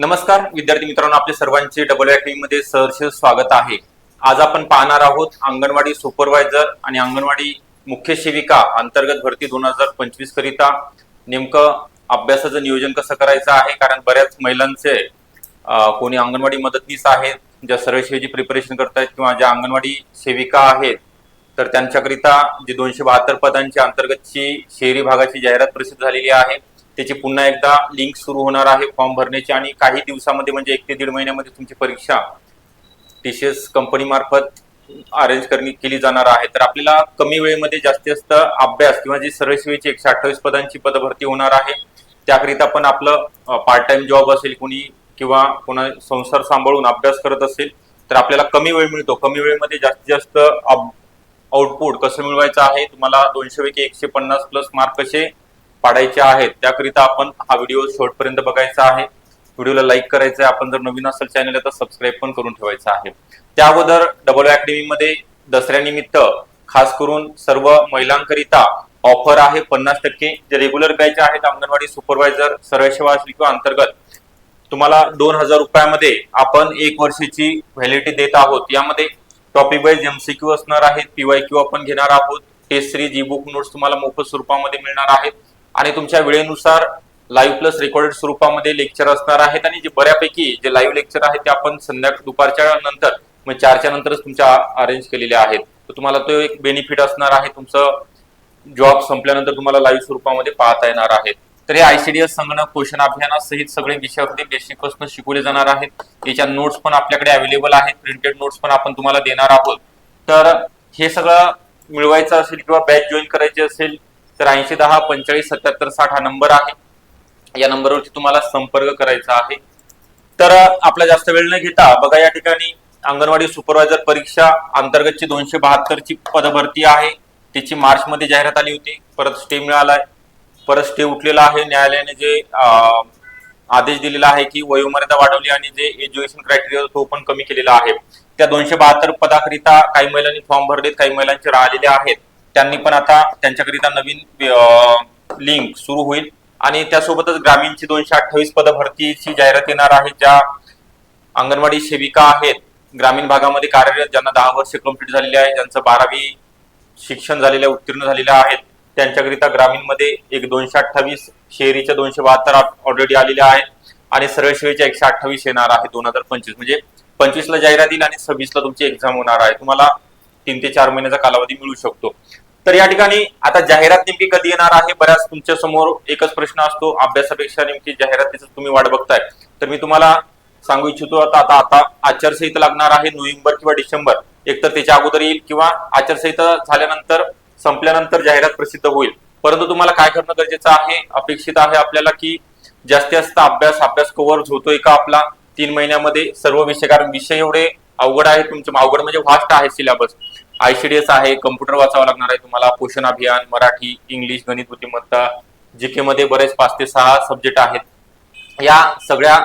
नमस्कार विद्यार्थी मित्रांनो आपले सर्वांचे डबलमध्ये सहर्ष स्वागत आहे. आज आपण पाहणार आहोत अंगणवाडी सुपरवायझर आणि अंगणवाडी मुख्य सेविका अंतर्गत भरती दोन हजार पंचवीस करिता नेमकं अभ्यासाचं नियोजन कसं करायचं आहे? कारण बऱ्याच महिलांचे कोणी अंगणवाडी मदतनीस आहेत ज्या सरळ सेवेची प्रिपरेशन करतायत किंवा ज्या अंगणवाडी सेविका आहेत तर त्यांच्याकरिता जी दोनशे बहात्तर पदांची अंतर्गतची शहरी भागाची जाहिरात प्रसिद्ध झालेली आहे. त्याची पुन्हा एकदा लिंक सुरू होणार आहे फॉर्म भरण्याची आणि काही दिवसामध्ये म्हणजे एक ते दीड महिन्यामध्ये तुमची परीक्षा टीसीएस कंपनी मार्फत अरेंज करणे केली जाणार आहे. तर आपल्याला कमी वेळेमध्ये जास्तीत जास्त अभ्यास किंवा जी सरळ सेवेची एकशे अठ्ठावीस पदांची पदभरती होणार आहे. त्याकरिता पण आपलं पार्ट टाइम जॉब असेल कोणी किंवा कोणा संसार सांभाळून अभ्यास करत असेल तर आपल्याला कमी वेळ मिळतो. कमी वेळेमध्ये जास्तीत जास्त आउटपुट कसं मिळवायचं आहे? तुम्हाला दोनशे पैकी एकशे पन्नास प्लस मार्क कसे पाडायचे आहेत. त्याकरिता आपण हा व्हिडिओ शेवटपर्यंत बघायचा आहे. व्हिडिओला लाईक करायचं आहे आपण जर नवीन असेल चॅनल तर सबस्क्राईब पण करून ठेवायचं आहे. त्या अगोदर डबल अकॅडमीमध्ये दसऱ्यानिमित्त खास करून सर्व महिलांकरिता ऑफर आहे पन्नास टक्के. जे रेग्युलर बॅच आहेत अंगणवाडी सुपरवायझर सरळ सेवा किंवा अंतर्गत तुम्हाला दोन हजार रुपयामध्ये आपण एक वर्षाची व्हॅलिडिटी देत आहोत. यामध्ये टॉपिक वाईज एमसीक्यू असणार आहेत पीवाय क्यू आपण घेणार आहोत. Test series e book notes तुम्हाला मोफत स्वरूपामध्ये मिळणार आहेत. आणि तुमच्या वेळेनुसार लाईव्ह प्लस रेकॉर्डेड स्वरूपामध्ये लेक्चर असणार आहेत आणि जे बऱ्यापैकी जे लाईव्ह लेक्चर आहेत ते आपण संध्याकाळ दुपारच्या नंतर मग चारच्या नंतरच तुमच्या अरेंज केलेले आहेत. तर तुम्हाला तो एक बेनिफिट असणार आहे. तुमचं जॉब संपल्यानंतर तुम्हाला लाईव्ह स्वरूपामध्ये पाहता येणार आहेत तर हे आयसीडीएस संगणक पोषण अभियानासहित सगळे विषय अगदी बेसिकपासून शिकवले जाणार आहेत. याच्या नोट्स पण आपल्याकडे अवेलेबल आहेत. प्रिंटेड नोट्स पण आपण तुम्हाला देणार आहोत. तर हे सगळं मिळवायचं असेल किंवा बॅच जॉईन करायची असेल तर ऐंशी दहा पंचेचाळीस सत्याहत्तर साठ हा नंबर आहे. या नंबरवरती तुम्हाला संपर्क करायचा आहे. तर आपला जास्त वेळ न घेता बघा या ठिकाणी अंगणवाडी सुपरवायझर परीक्षा अंतर्गतची दोनशे बहात्तरची पदभरती आहे. त्याची मार्चमध्ये जाहिरात आली होती. परत स्टे मिळालाय. परत स्टे उठलेला आहे. न्यायालयाने जे आदेश दिलेला आहे की वयोमर्यादा वाढवली आणि जे एज्युकेशन क्रायटेरिया तो पण कमी केलेला आहे. त्या दोनशे बहात्तर पदाकरिता काही महिलांनी फॉर्म भरलेत काही महिलांचे राहिलेले आहेत. त्यांनी पण आता त्यांच्याकरिता नवीन लिंक सुरू होईल. आणि त्यासोबतच ग्रामीणची दोनशे अठ्ठावीस पद भरतीची जाहिरात येणार आहे ज्या अंगणवाडी सेविका आहेत. ग्रामीण भागामध्ये कार्यरत ज्यांना दहा वर्ष कंप्लीट झालेले आहे ज्यांचं बारावी शिक्षण झालेले उत्तीर्ण झालेलं आहेत त्यांच्याकरिता ग्रामीणमध्ये एक दोनशे अठ्ठावीस शहरीच्या दोनशे बहात्तर ऑलरेडी आलेल्या आहेत. आणि सरळ सेवेच्या एकशे अठ्ठावीस येणार आहे दोन हजार पंचवीस. म्हणजे पंचवीसला जाहिरात येईल आणि सव्वीसला तुमची एक्झाम होणार आहे. तुम्हाला तीन ते चार महिन्याचा कालावधी मिळू शकतो. तर या ठिकाणी आता जाहिरात नेमकी कधी येणार आहे? बऱ्याच तुमच्यासमोर एकच प्रश्न असतो. अभ्यासापेक्षा नेमकी जाहिरातीच तुम्ही वाट बघताय. तर मी तुम्हाला सांगू इच्छितो आता आता आता आचारसंहिता लागणार आहे नोव्हेंबर किंवा डिसेंबर. एक तर त्याच्या अगोदर येईल किंवा आचारसंहिता झाल्यानंतर संपल्यानंतर जाहिरात प्रसिद्ध होईल. परंतु तुम्हाला काय करणं गरजेचं आहे? अपेक्षित आहे आपल्याला की जास्तीत जास्त अभ्यास अभ्यास कव्हर होतोय का आपला? तीन महिन्यामध्ये सर्व विषय कारण विषय एवढे अवघड आहे तुमचं अवघड म्हणजे व्हास्ट आहे सिलेबस आयसीडीएस आहे कम्प्युटर वाचावं लागणार आहे तुम्हाला. पोषण अभियान मराठी इंग्लिश गणित बुद्धिमत्ता जीके मध्ये बरेच पाच ते सहा सब्जेक्ट आहेत. या सगळ्या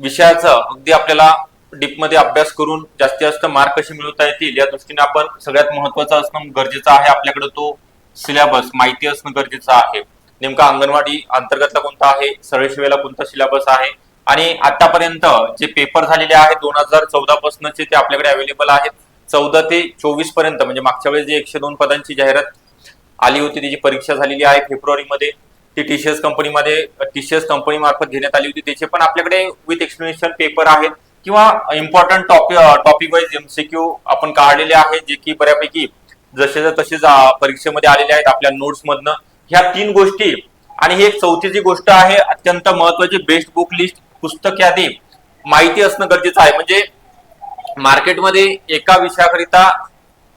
विषयाचं अगदी आपल्याला डीपमध्ये अभ्यास करून जास्तीत जास्त मार्क कसे मिळवता येतील या दृष्टीने आपण सगळ्यात महत्वाचं असणं गरजेचं आहे. आपल्याकडे तो सिलेबस माहिती असणं गरजेचं आहे. नेमका अंगणवाडी अंतर्गतला कोणता आहे सरळ सेवेला कोणता सिलेबस आहे आणि आतापर्यंत जे पेपर झालेले आहेत दोन हजार चौदा पासूनचे ते आपल्याकडे अवेलेबल आहेत. चौदा ते चोवीसपर्यंत म्हणजे मागच्या वेळेस जे एकशे दोन पदांची जाहिरात आली होती त्याची परीक्षा झालेली आहे फेब्रुवारीमध्ये. ती टीसीएस कंपनीमध्ये टीसीएस कंपनी मार्फत घेण्यात आली होती. त्याचे पण आपल्याकडे विथ एक्सप्लेनेशन पेपर आहेत. किंवा important topic topic wise MCQ आपण काढलेले आहेत जे की बऱ्यापैकी जसे तसेच परीक्षेमध्ये आलेले आहेत आपल्या नोट्स मधनं. ह्या तीन गोष्टी आणि ही एक चौथी जी गोष्ट आहे अत्यंत महत्वाची बेस्ट बुक लिस्ट पुस्तक यादी माहिती असणं गरजेचं आहे. म्हणजे मार्केटमध्ये एका विषयाकरिता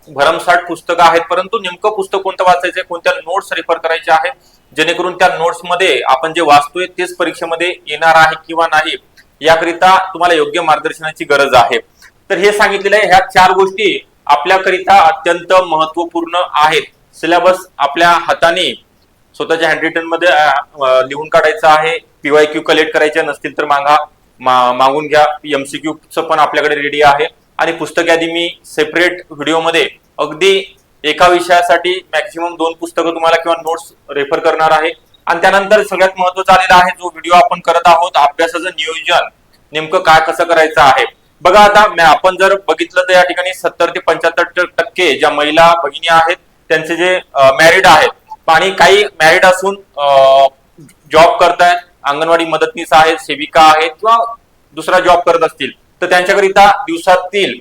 भरमसाठ पुस्तकं आहेत परंतु नेमकं पुस्तक कोणतं वाचायचंय कोणत्या नोट्स रेफर करायचे आहेत जेणेकरून त्या नोट्समध्ये आपण जे वाचतोय तेच परीक्षेमध्ये येणार आहे किंवा नाही याकरिता तुम्हाला योग्य मार्गदर्शनाची गरज आहे. तर हे सांगितलेलं आहे. ह्या चार गोष्टी आपल्याकरिता अत्यंत महत्त्वपूर्ण आहेत. सिलेबस आपल्या हाताने स्वतःच्या हँडरिटनमध्ये लिहून काढायचं आहे. पीवाय क्यू कलेक्ट करायचे नसतील तर मागा मागून घ्या. एमसीक्यूचं च पण आपल्याकडे रेडी आहे. आणि पुस्तक यादी मी सेपरेट व्हिडिओमध्ये अगदी एका विषयासाठी मॅक्झिमम दोन पुस्तकं तुम्हाला किंवा नोट्स रेफर करणार आहे. आणि त्यानंतर सगळ्यात महत्त्वाचा आलेला आहे जो व्हिडिओ आपण करत आहोत अभ्यासाचं नियोजन. नेमकं काय कसं करायचं आहे? बघा आता आपण जर बघितलं तर या ठिकाणी सत्तर ते पंच्याहत्तर टक्के ज्या महिला भगिनी आहेत त्यांचे जे मॅरिड आहेत. आणि काही मॅरिड असून जॉब करतायत अंगणवाडी मदतनीस आहेत सेविका आहेत किंवा दुसरा जॉब करत असतील तर त्यांच्याकरिता दिवसातील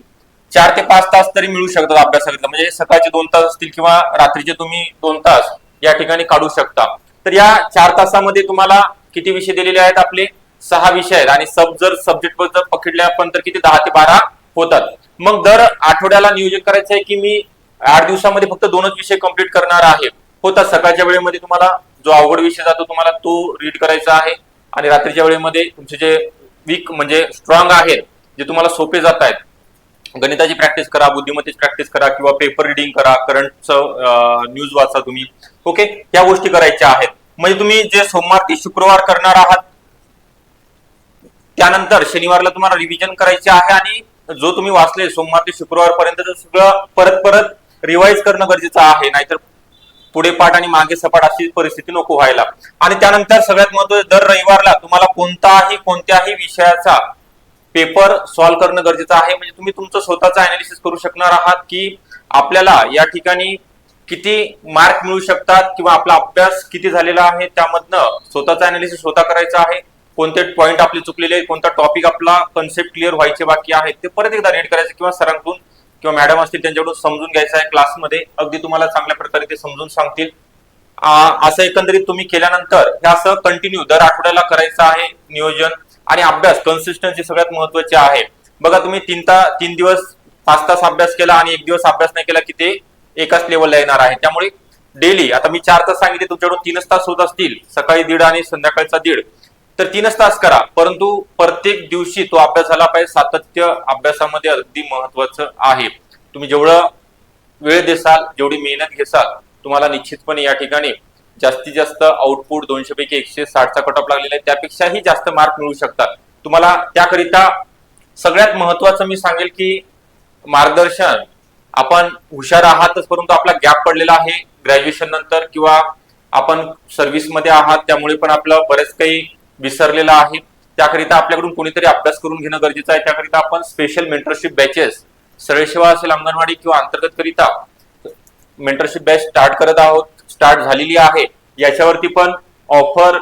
चार ते पाच तास तरी मिळू शकतात अभ्यासाकरिता. म्हणजे सकाळचे दोन तास असतील किंवा रात्रीचे तुम्ही दोन तास या ठिकाणी काढू शकता. तर या चार तासामध्ये तुम्हाला किती विषय दिलेले आहेत आपले? सहा विषय आहेत. आणि सब जर सब्जेक्ट जर पकडले आपण तर किती? दहा ते बारा होतात. मग दर आठवड्याला नियोजन करायचं आहे की मी आठ दिवसामध्ये फक्त दोनच विषय कंप्लीट करणार आहे. होतात. सकाळच्या वेळेमध्ये तुम्हाला जो अवघड विषय जातो तुम्हाला तो रीड करायचा आहे. आणि रात्रीच्या वेळेमध्ये तुमचे जे वीक म्हणजे स्ट्रॉंग आहेत जे तुम्हाला सोपे जात आहेत गणिताची प्रॅक्टिस करा बुद्धिमत्तेची प्रॅक्टिस करा किंवा पेपर रिडिंग करा करंटचं न्यूज वाचा तुम्ही. ओके या गोष्टी करायच्या आहेत. म्हणजे तुम्ही जे सोमवार ते शुक्रवार करणार आहात त्यानंतर शनिवारला तुम्हाला रिव्हिजन करायचे आहे आणि जो तुम्ही वाचले सोमवार ते शुक्रवार पर्यंत सगळं परत परत रिवाइज करणं गरजेचं आहे. नाहीतर पुढे पाठ आणि मागे सपाट अशी परिस्थिती नको व्हायला. आणि त्यानंतर सगळ्यात महत्वाचं दर रविवारला तुम्हाला कोणताही कोणत्याही विषयाचा पेपर सॉल्व्ह करणं गरजेचं आहे. म्हणजे तुम्ही तुमचं स्वतःचं अनालिसिस करू शकणार आहात की आपल्याला या ठिकाणी किती मार्क मिळू शकतात किंवा आपला अभ्यास किती झालेला आहे त्यामधनं स्वतःचा अनालिसिस स्वतः करायचा आहे. कोणते पॉईंट आपले चुकलेले कोणता टॉपिक आपला कन्सेप्ट क्लिअर व्हायचे बाकी आहेत ते परत एकदा रीड करायचं किंवा सरांकडून किंवा मॅडम असतील त्यांच्याकडून समजून घ्यायचं आहे क्लासमध्ये. अगदी तुम्हाला चांगल्या प्रकारे ते समजून सांगतील. असं एकंदरीत तुम्ही केल्यानंतर हे असं कंटिन्यू दर आठवड्याला करायचं आहे नियोजन आणि अभ्यास कन्सिस्टन्सी सगळ्यात महत्वाची आहे. बघा तुम्ही तीन ता तीन दिवस पाच तास अभ्यास केला आणि एक दिवस अभ्यास नाही केला की ते एकाच लेवलला येणार आहे. त्यामुळे डेली आता मी चार तास सांगितले तुमच्याकडून तीनच तास होत असतील. सकाळी दीड आणि संध्याकाळचा दीड. तर तीनच तास करा. परंतु प्रत्येक दिवशी तो अभ्यास झाला पाहिजे. सातत्य अभ्यासामध्ये अगदी महत्वाचं आहे. तुम्ही जेवढं वेळ देसाल जेवढी मेहनत घेसाल तुम्हाला निश्चितपणे या ठिकाणी जास्तीत जास्त आउटपुट दोनशे पैकी एकशे साठचा कट ऑफ लागलेला आहे. त्यापेक्षाही जास्त मार्क मिळू शकतात. तुम्हाला त्याकरिता सगळ्यात महत्वाचं मी सांगेल की मार्गदर्शन. आपण हुशार आहातच परंतु आपला गॅप पडलेला आहे. ग्रॅज्युएशन नंतर किंवा आपण सर्व्हिसमध्ये आहात त्यामुळे पण आपलं बरेच काही विसरलेलं आहे. त्याकरिता आपल्याकडून कोणीतरी अभ्यास करून घेणं गरजेचं आहे. त्याकरिता आपण स्पेशल मेंटरशिप बॅचेस सरळसेवा असेल अंगणवाडी किंवा अंतर्गत करिता मेंटरशिप बॅच स्टार्ट करत आहोत. स्टार्ट झालेली आहे. याच्यावरती पण ऑफर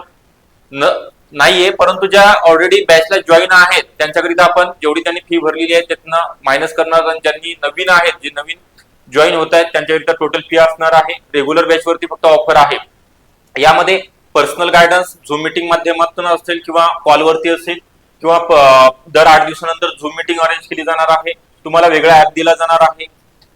न नाहीये परंतु ज्या ऑलरेडी बॅचला जॉईन आहेत त्यांच्याकरिता आपण जेवढी त्यांनी फी भरलेली आहे त्यातनं मायनस करणार आणि ज्यांनी नवीन आहेत जे नवीन जॉईन होत आहेत त्यांच्याकरिता टोटल फी असणार आहे. रेग्युलर बॅचवरती फक्त ऑफर आहे. यामध्ये पर्सनल गायडन्स झूम मिटिंग माध्यमातून असेल किंवा कॉलवरती असेल किंवा दर आठ दिवसानंतर झूम मिटिंग अरेंज केली जाणार आहे तुम्हाला वेगळा ऍप दिला जाणार आहे.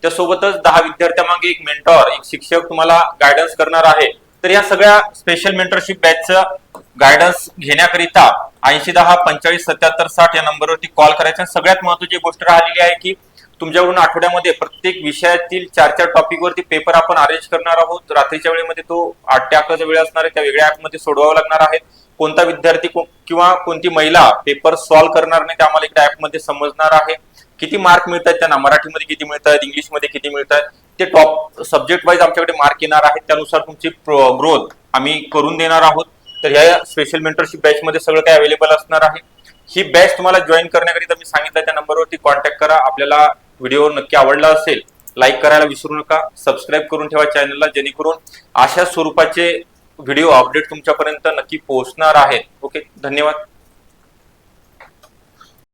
त्यासोबतच दहा विद्यार्थ्यामागे एक मेंटॉर एक शिक्षक तुम्हाला गायडन्स करणार आहे. तर या सगळ्या स्पेशल मेंटरशिप बॅचचं गायडन्स घेण्याकरिता ऐंशी दहा पंचेचाळीस सत्याहत्तर साठ या नंबरवरती कॉल करायचा. सगळ्यात महत्वाची गोष्ट राहिलेली आहे की तुमच्याकडून आठवड्यामध्ये प्रत्येक विषयातील चार चार टॉपिकवरती पेपर आपण अरेंज करणार आहोत. रात्रीच्या वेळेमध्ये तो आठ ते अकराचा वेळ असणार आहे. त्या वेगळ्या ऍपमध्ये सोडवावं लागणार आहे. कोणता विद्यार्थी किंवा कोणती महिला पेपर सॉल्व्ह करणार नाही ते आम्हाला इकडे ऍपमध्ये समजणार आहे. किती मार्क मिळतात त्यांना? मराठीमध्ये किती मिळत इंग्लिशमध्ये किती मिळत ते टॉप सब्जेक्ट वाईज आमच्याकडे मार्क येणार आहेत. त्यानुसार तुमची ग्रोथ आम्ही करून देणार आहोत. तर ह्या स्पेशल मेंटरशिप बॅचमध्ये सगळं काही अवेलेबल असणार आहे. ही बॅच तुम्हाला जॉईन करण्याकरिता मी सांगितलं त्या नंबरवरती कॉन्टॅक्ट करा. आपल्याला व्हिडिओ नक्की आवडला असेल लाईक करायला विसरू नका सबस्क्राईब करून ठेवा चॅनलला जेणेकरून अशा स्वरूपाचे व्हिडिओ अपडेट तुमच्यापर्यंत नक्की पोहोचणार आहेत. ओके धन्यवाद.